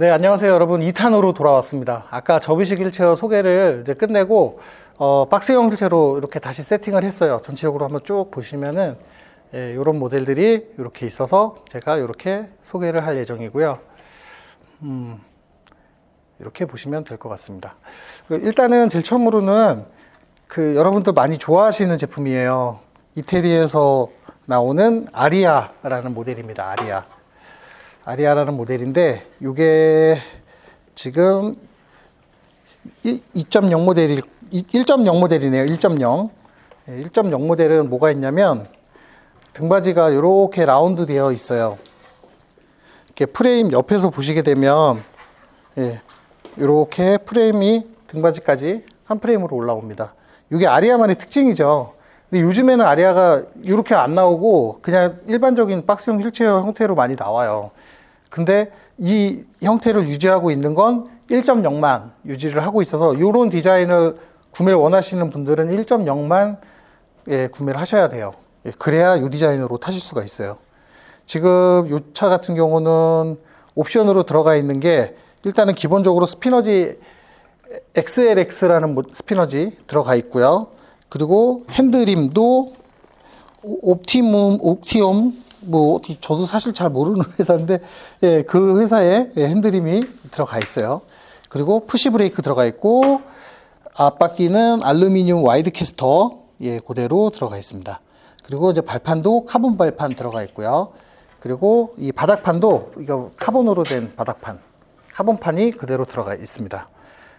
네, 안녕하세요, 여러분. 2탄으로 돌아왔습니다. 아까 접이식 휠체어 소개를 이제 끝내고, 어, 박스형 휠체어로 이렇게 다시 세팅을 했어요. 전체적으로 한번 쭉 보시면은, 예, 이런 모델들이 이렇게 있어서 제가 이렇게 소개를 할 예정이고요. 음, 이렇게 보시면 될 것 같습니다. 그 일단은 제일 처음으로는 그 여러분들 많이 좋아하시는 제품이에요. 이태리에서 나오는 아리아라는 모델입니다. 아리아. 아리아라는 모델인데 이게 지금 2.0 모델이 1.0 모델이네요. 1.0. 1.0 모델은 뭐가 있냐면 등받이가 이렇게 라운드 되어 있어요. 이렇게 프레임 옆에서 보시게 되면 예, 이렇게 프레임이 등받이까지 한 프레임으로 올라옵니다. 이게 아리아만의 특징이죠. 근데 요즘에는 아리아가 이렇게 안 나오고 그냥 일반적인 박스형 휠체어 형태로 많이 나와요. 근데 이 형태를 유지하고 있는 건 1.0만 유지를 하고 있어서 이런 디자인을 구매를 원하시는 분들은 1.0만 예, 구매를 하셔야 돼요. 예, 그래야 이 디자인으로 타실 수가 있어요. 지금 이 차 같은 경우는 옵션으로 들어가 있는 게 일단은 기본적으로 스피너지 XLX라는 모- 스피너지 들어가 있고요. 그리고 핸드림도 오- 옵티움, 뭐, 어디- 저도 사실 잘 모르는 회사인데, 예, 그 회사에 예, 핸드림이 들어가 있어요. 그리고 푸시 브레이크 들어가 있고, 앞바퀴는 알루미늄 와이드 캐스터, 예, 그대로 들어가 있습니다. 그리고 이제 발판도 카본 발판 들어가 있고요. 그리고 이 바닥판도 이거 카본으로 된 바닥판, 카본판이 그대로 들어가 있습니다.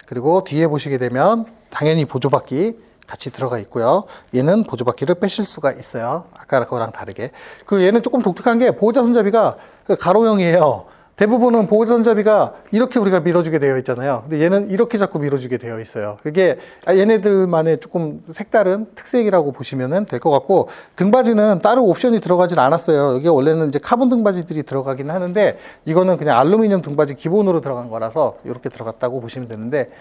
그리고 뒤에 보시게 되면 당연히 보조바퀴 같이 들어가 있고요. 얘는 보조바퀴를 빼실 수가 있어요. 아까 거랑 다르게. 그 얘는 조금 독특한 게 보호자 손잡이가 그 가로형이에요. 대부분은 손잡이가 이렇게 우리가 밀어주게 되어 있잖아요. 근데 얘는 이렇게 자꾸 밀어주게 되어 있어요. 그게 아, 얘네들만의 조금 색다른 특색이라고 보시면 될 것 같고 등받이는 따로 옵션이 들어가진 않았어요. 여기 원래는 이제 카본 등받이들이 들어가긴 하는데 이거는 그냥 알루미늄 등받이 기본으로 들어간 거라서 이렇게 들어갔다고 보시면 되는데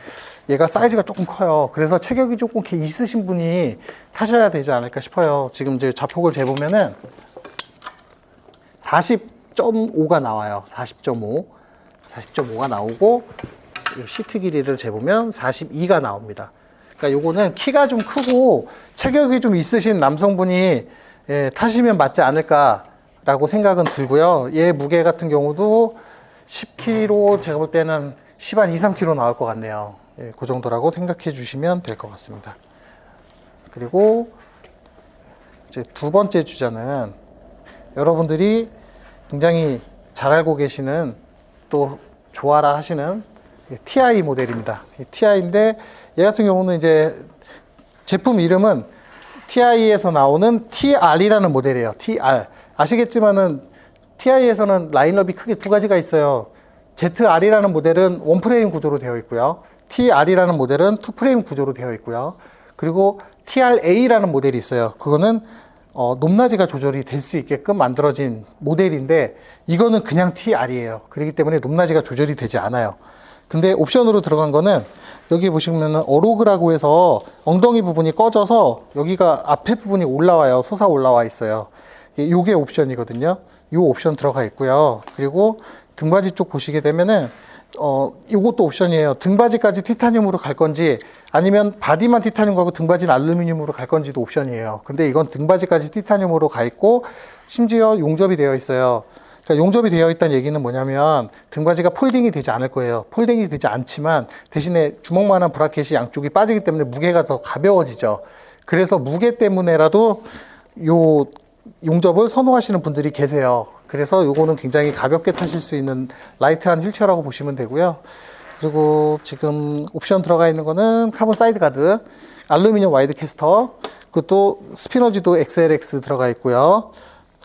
얘가 사이즈가 조금 커요. 그래서 체격이 조금 이렇게 있으신 분이 타셔야 되지 않을까 싶어요. 지금 이제 좌폭을 재보면은 40.5가 나와요. 40.5. 40.5가 나오고 이 시트 길이를 재보면 42가 나옵니다. 그러니까 요거는 키가 좀 크고 체격이 좀 있으신 남성분이 예, 타시면 맞지 않을까라고 생각은 들고요. 얘 무게 같은 경우도 10kg 제가 볼 때는 10한 2, 3kg 나올 것 같네요. 예, 그 정도라고 생각해 주시면 될 것 같습니다. 그리고 이제 두 번째 주자는 여러분들이 굉장히 잘 알고 계시는 또 좋아라 하시는 TI 모델입니다. TI인데 얘 같은 경우는 이제 제품 이름은 TI에서 나오는 TR이라는 모델이에요. TR. 아시겠지만은 TI에서는 라인업이 크게 두 가지가 있어요. ZR이라는 모델은 원 프레임 구조로 되어 있고요. TR이라는 모델은 투 프레임 구조로 되어 있고요. 그리고 TRA라는 모델이 있어요. 그거는 어, 높낮이가 조절이 될 수 있게끔 만들어진 모델인데 이거는 그냥 TR이에요. 그렇기 때문에 높낮이가 조절이 되지 않아요. 근데 옵션으로 들어간 거는 여기 보시면은 어로그라고 해서 엉덩이 부분이 꺼져서 여기가 앞에 부분이 올라와요. 솟아 올라와 있어요. 이- 요게 옵션이거든요. 요 옵션 들어가 있고요. 그리고 등받이 쪽 보시게 되면은 어, 이것도 옵션이에요. 등받이까지 티타늄으로 갈 건지 아니면 바디만 티타늄 가고 등받이는 알루미늄으로 갈 건지도 옵션이에요. 근데 이건 등받이까지 티타늄으로 가 있고 심지어 용접이 되어 있어요. 그러니까 용접이 되어 있다는 얘기는 뭐냐면 등받이가 폴딩이 되지 않을 거예요. 폴딩이 되지 않지만 대신에 주먹만한 브라켓이 양쪽이 빠지기 때문에 무게가 더 가벼워지죠. 그래서 무게 때문에라도 요 용접을 선호하시는 분들이 계세요. 그래서 요거는 굉장히 가볍게 타실 수 있는 라이트한 휠체어라고 보시면 되고요. 그리고 지금 옵션 들어가 있는 거는 카본 사이드 가드, 알루미늄 와이드 캐스터, 그것도 스피너지도 XLX 들어가 있고요.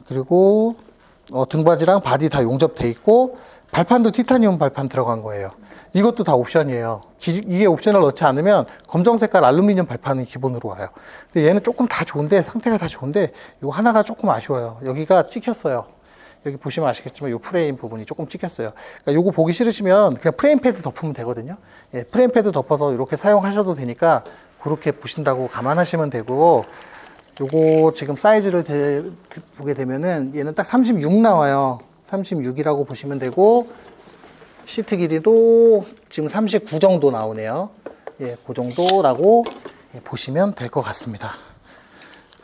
그리고 어, 등받이랑 바디 다 용접돼 있고 발판도 티타늄 발판 들어간 거예요. 이것도 다 옵션이에요. 기- 이게 옵션을 넣지 않으면 검정 색깔 알루미늄 발판이 기본으로 와요. 근데 얘는 조금 다 좋은데 상태가 다 좋은데 요 하나가 조금 아쉬워요. 여기가 찍혔어요. 여기 보시면 아시겠지만 요 프레임 부분이 조금 찍혔어요. 그러니까 요거 보기 싫으시면 그냥 프레임 패드 덮으면 되거든요. 예, 프레임 패드 덮어서 이렇게 사용하셔도 되니까 그렇게 보신다고 감안하시면 되고 요거 지금 사이즈를 대- 보게 되면은 얘는 딱 36 나와요. 36이라고 보시면 되고 시트 길이도 지금 39 정도 나오네요. 예, 그 정도라고 예, 보시면 될 것 같습니다.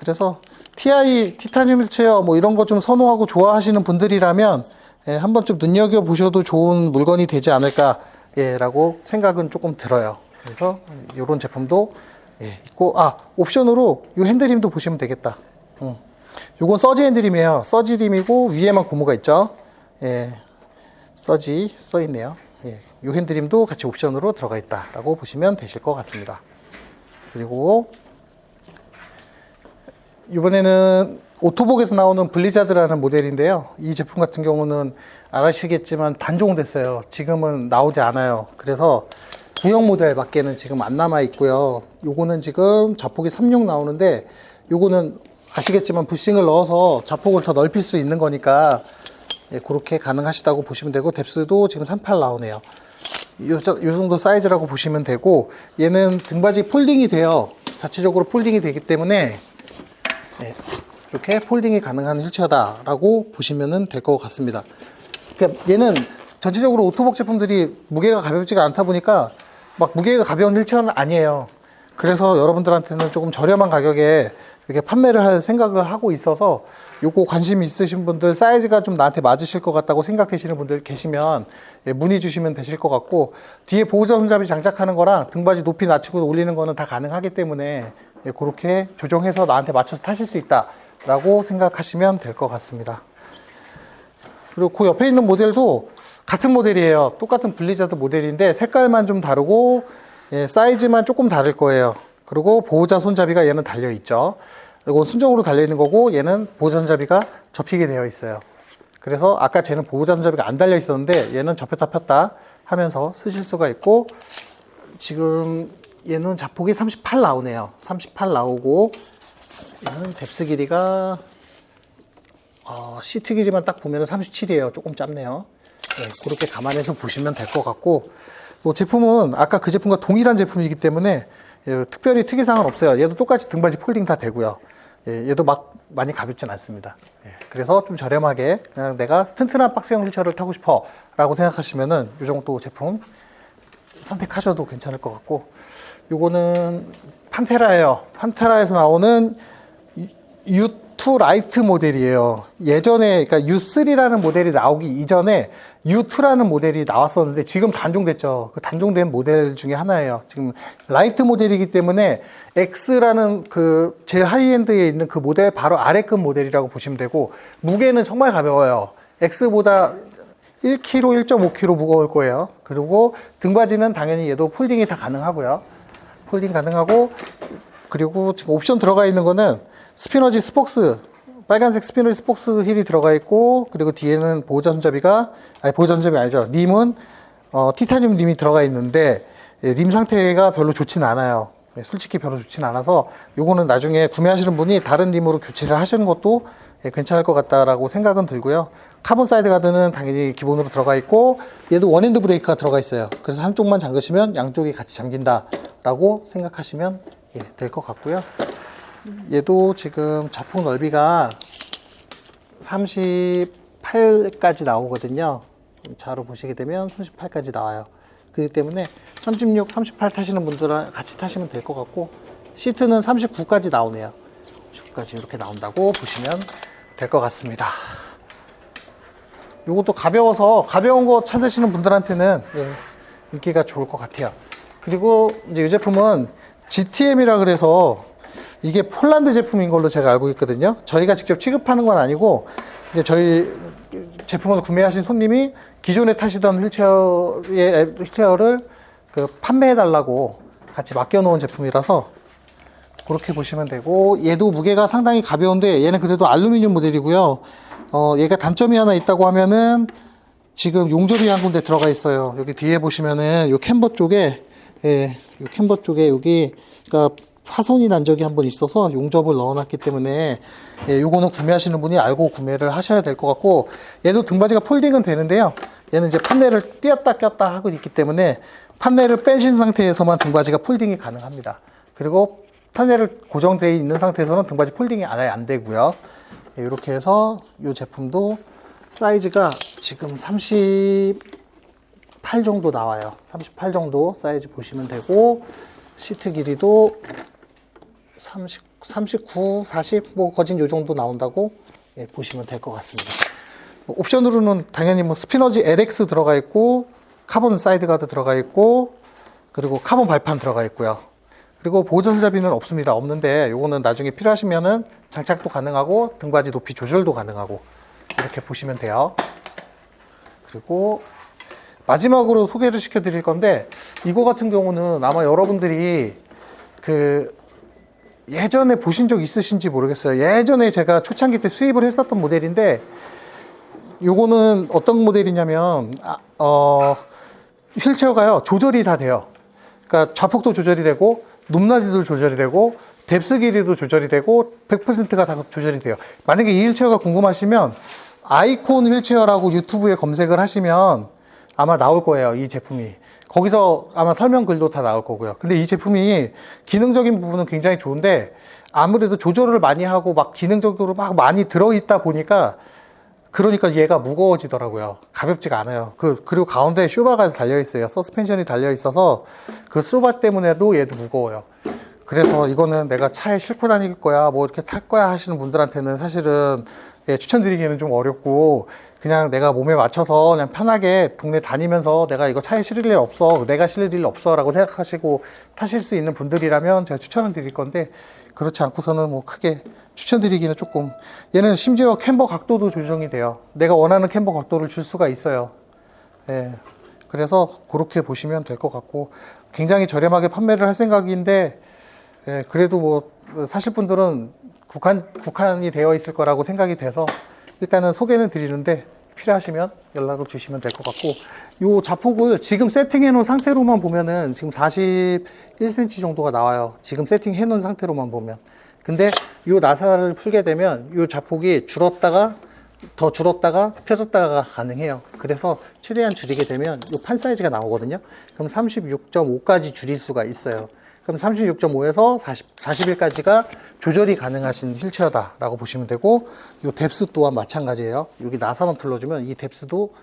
그래서 TI 티타늄 휠체어 뭐 이런 거 좀 선호하고 좋아하시는 분들이라면 예, 한번 좀 눈여겨 보셔도 좋은 물건이 되지 않을까라고 생각은 조금 들어요. 그래서 이런 제품도 예, 있고 아 옵션으로 이 핸드림도 보시면 되겠다. 음. 요건 서지 핸드림이에요. 서지림이고 위에만 고무가 있죠. 예, 서지 써 있네요. 예, 요 핸드림도 같이 옵션으로 들어가 있다라고 보시면 되실 것 같습니다. 그리고 이번에는 오토복에서 나오는 블리자드라는 모델인데요. 이 제품 같은 경우는 알아시겠지만 단종됐어요. 지금은 나오지 않아요. 그래서 구형 모델밖에는 지금 안 남아 있고요. 요거는 지금 자폭이 36 나오는데 요거는 아시겠지만 부싱을 넣어서 자폭을 더 넓힐 수 있는 거니까 예, 그렇게 가능하시다고 보시면 되고 뎁스도 지금 38 나오네요. 요, 저- 요 정도 사이즈라고 보시면 되고 얘는 등받이 폴딩이 돼요. 자체적으로 폴딩이 되기 때문에 네, 이렇게 폴딩이 가능한 휠체어다라고 보시면 될 것 같습니다. 그러니까 얘는 전체적으로 오토복 제품들이 무게가 가볍지가 않다 보니까 막 무게가 가벼운 휠체어는 아니에요. 그래서 여러분들한테는 조금 저렴한 가격에 이렇게 판매를 할 생각을 하고 있어서 요거 관심 있으신 분들 사이즈가 좀 나한테 맞으실 것 같다고 생각되시는 분들 계시면 예, 문의 주시면 되실 것 같고 뒤에 보호자 손잡이 장착하는 거랑 등받이 높이 낮추고 올리는 거는 다 가능하기 때문에 예, 그렇게 조정해서 나한테 맞춰서 타실 수 있다라고 생각하시면 될 것 같습니다. 그리고 그 옆에 있는 모델도 같은 모델이에요. 똑같은 블리자드 모델인데 색깔만 좀 다르고 예, 사이즈만 조금 다를 거예요. 그리고 보호자 손잡이가 얘는 달려 있죠. 이건 순정으로 달려 있는 거고 얘는 보호자 손잡이가 접히게 되어 있어요. 그래서 아까 쟤는 보호자 손잡이가 안 달려 있었는데 얘는 접혔다 폈다 하면서 쓰실 수가 있고 지금 얘는 자폭이 38 나오네요. 38 나오고 얘는 뎁스 길이가 어, 시트 길이만 딱 보면 37이에요. 조금 짧네요. 네, 그렇게 감안해서 보시면 될 것 같고, 뭐 제품은 아까 그 제품과 동일한 제품이기 때문에 예, 특별히 특이사항은 없어요. 얘도 똑같이 등받이 폴딩 다 되고요. 예, 얘도 막 많이 가볍진 않습니다. 예, 그래서 좀 저렴하게 그냥 내가 튼튼한 박스형 휠체어를 타고 싶어 라고 생각하시면은 이 정도 제품 선택하셔도 괜찮을 것 같고, 요거는 판테라예요. 판테라에서 나오는 U2 라이트 모델이에요. 예전에 그러니까 U3라는 모델이 나오기 이전에 U2라는 모델이 나왔었는데 지금 단종됐죠. 그 단종된 모델 중에 하나예요. 지금 라이트 모델이기 때문에 X라는 그 제일 하이엔드에 있는 그 모델 바로 아래급 모델이라고 보시면 되고 무게는 정말 가벼워요. X보다 1kg, 1.5kg 무거울 거예요. 그리고 등받이는 당연히 얘도 폴딩이 다 가능하고요. 폴딩 가능하고 그리고 지금 옵션 들어가 있는 거는 스피너지 스폭스 빨간색 스피너지 스폭스 힐이 들어가 있고 그리고 뒤에는 보호자 손잡이가 아니 보호자 손잡이 아니죠. 림은 어, 티타늄 림이 들어가 있는데 예, 림 상태가 별로 좋진 않아요. 예, 솔직히 별로 좋진 않아서 요거는 나중에 구매하시는 분이 다른 림으로 교체를 하시는 것도 예, 괜찮을 것 같다라고 생각은 들고요. 카본 사이드 가드는 당연히 기본으로 들어가 있고 얘도 원핸드 브레이크가 들어가 있어요. 그래서 한쪽만 잠그시면 양쪽이 같이 잠긴다 라고 생각하시면 예, 될 것 같고요 얘도 지금 자폭 넓이가 38까지 나오거든요. 자로 보시게 되면 38까지 나와요. 그렇기 때문에 36, 38 타시는 분들은 같이 타시면 될 것 같고 시트는 39까지 나오네요. 39까지 이렇게 나온다고 보시면 될 것 같습니다. 요것도 가벼워서 가벼운 거 찾으시는 분들한테는 예, 인기가 좋을 것 같아요. 그리고 이제 이 제품은 GTM이라 그래서 이게 폴란드 제품인 걸로 제가 알고 있거든요. 저희가 직접 취급하는 건 아니고 이제 저희 제품을 구매하신 손님이 기존에 타시던 휠체어의 휠체어를 그 판매해 달라고 같이 맡겨 놓은 제품이라서 그렇게 보시면 되고 얘도 무게가 상당히 가벼운데 얘는 그래도 알루미늄 모델이고요. 어, 얘가 단점이 하나 있다고 하면은 지금 용접이 한 군데 들어가 있어요. 여기 뒤에 보시면은 요 캠버 쪽에 예, 요 캠버 쪽에 여기 그러니까 파손이 난 적이 한 번 있어서 용접을 넣어놨기 때문에 예, 요거는 구매하시는 분이 알고 구매를 하셔야 될 것 같고 얘도 등받이가 폴딩은 되는데요. 얘는 이제 판넬을 띄었다 꼈다 하고 있기 때문에 판넬을 빼신 상태에서만 등받이가 폴딩이 가능합니다. 그리고 판넬을 고정되어 있는 상태에서는 등받이 폴딩이 아예 안 되고요. 예, 이렇게 해서 이 제품도 사이즈가 지금 30 38 정도 나와요. 38 정도 사이즈 보시면 되고 시트 길이도 30, 39, 40, 뭐 거진 요 정도 나온다고 예, 보시면 될 것 같습니다. 뭐 옵션으로는 당연히 뭐 스피너지 LX 들어가 있고 카본 사이드 가드 들어가 있고 그리고 카본 발판 들어가 있고요. 그리고 보조손잡이는 없습니다. 없는데 요거는 나중에 필요하시면은 장착도 가능하고 등받이 높이 조절도 가능하고 이렇게 보시면 돼요. 그리고 마지막으로 소개를 시켜 드릴 건데 이거 같은 경우는 아마 여러분들이 그 예전에 보신 적 있으신지 모르겠어요. 예전에 제가 초창기 때 수입을 했었던 모델인데 요거는 어떤 모델이냐면 아, 어 휠체어가요 조절이 다 돼요. 그러니까 좌폭도 조절이 되고 높낮이도 조절이 되고 뎁스 길이도 조절이 되고 100%가 다 조절이 돼요. 만약에 이 휠체어가 궁금하시면 아이콘 휠체어라고 유튜브에 검색을 하시면 아마 나올 거예요. 이 제품이. 거기서 아마 설명 글도 다 나올 거고요. 근데 이 제품이 기능적인 부분은 굉장히 좋은데 아무래도 조절을 많이 하고 막 기능적으로 막 많이 들어있다 보니까 그러니까 얘가 무거워지더라고요. 가볍지가 않아요. 그, 그리고 가운데 쇼바가 달려있어요. 서스펜션이 달려있어서 그 쇼바 때문에도 얘도 무거워요. 그래서 이거는 내가 차에 싣고 다닐 거야, 뭐 이렇게 탈 거야 하시는 분들한테는 사실은 예, 추천드리기는 좀 어렵고 그냥 내가 몸에 맞춰서 그냥 편하게 동네 다니면서 내가 이거 차에 실을 일 없어, 내가 실을 일 없어 라고 생각하시고 타실 수 있는 분들이라면 제가 추천을 드릴 건데 그렇지 않고서는 뭐 크게 추천드리기는 조금 얘는 심지어 캠버 각도도 조정이 돼요. 내가 원하는 캠버 각도를 줄 수가 있어요. 예. 그래서 그렇게 보시면 될 것 같고 굉장히 저렴하게 판매를 할 생각인데 예, 그래도 뭐 사실 분들은 국한 국한이 되어 있을 거라고 생각이 돼서 일단은 소개는 드리는데 필요하시면 연락을 주시면 될 것 같고 요 자폭을 지금 세팅해 놓은 상태로만 보면은 지금 41cm 정도가 나와요. 지금 세팅해 놓은 상태로만 보면. 근데 요 나사를 풀게 되면 요 자폭이 줄었다가 더 줄었다가 펴졌다가 가능해요. 그래서 최대한 줄이게 되면 요판 사이즈가 나오거든요. 그럼 36.5까지 줄일 수가 있어요. 그럼 36.5에서 40, 41까지가 조절이 가능하신 휠체어다라고 보시면 되고 요 뎁스 또한 마찬가지예요. 여기 나사만 풀러주면 이 뎁스도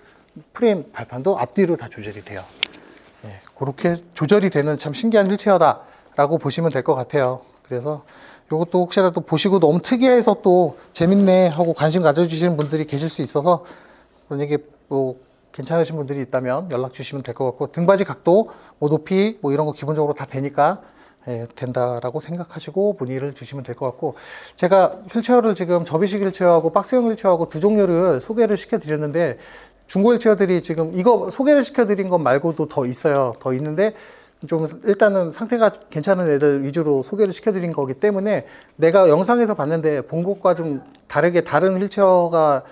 프레임 발판도 앞뒤로 다 조절이 돼요. 예, 그렇게 조절이 되는 참 신기한 휠체어다라고 보시면 될 것 같아요. 그래서 이것도 혹시라도 보시고 너무 특이해서 또 재밌네 하고 관심 가져주시는 분들이 계실 수 있어서 만약에 뭐 괜찮으신 분들이 있다면 연락 주시면 될 것 같고 등받이 각도, 뭐 높이 뭐 이런 거 기본적으로 다 되니까 예, 된다라고 생각하시고 문의를 주시면 될 것 같고 제가 휠체어를 지금 접이식 휠체어하고 박스형 휠체어하고 두 종류를 소개를 시켜드렸는데 중고 휠체어들이 지금 이거 소개를 시켜드린 것 말고도 더 있어요. 더 있는데 좀 일단은 상태가 괜찮은 애들 위주로 소개를 시켜드린 거기 때문에 내가 영상에서 봤는데 본 것과 좀 다르게 다른 휠체어가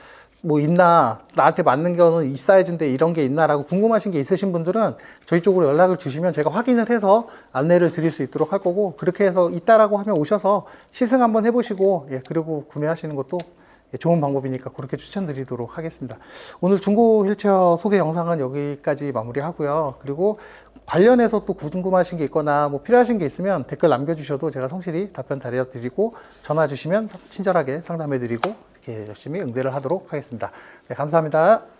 뭐 있나 나한테 맞는 거는 이 사이즈인데 이런 게 있나라고 궁금하신 게 있으신 분들은 저희 쪽으로 연락을 주시면 제가 확인을 해서 안내를 드릴 수 있도록 할 거고 그렇게 해서 있다라고 하면 오셔서 시승 한번 해보시고 예 그리고 구매하시는 것도 예, 좋은 방법이니까 그렇게 추천드리도록 하겠습니다. 오늘 중고 휠체어 소개 영상은 여기까지 마무리하고요. 그리고 관련해서 또 궁금하신 게 있거나 뭐 필요하신 게 있으면 댓글 남겨주셔도 제가 성실히 답변 드리고 전화 주시면 친절하게 상담해 드리고 이렇게 열심히 응대를 하도록 하겠습니다. 네, 감사합니다.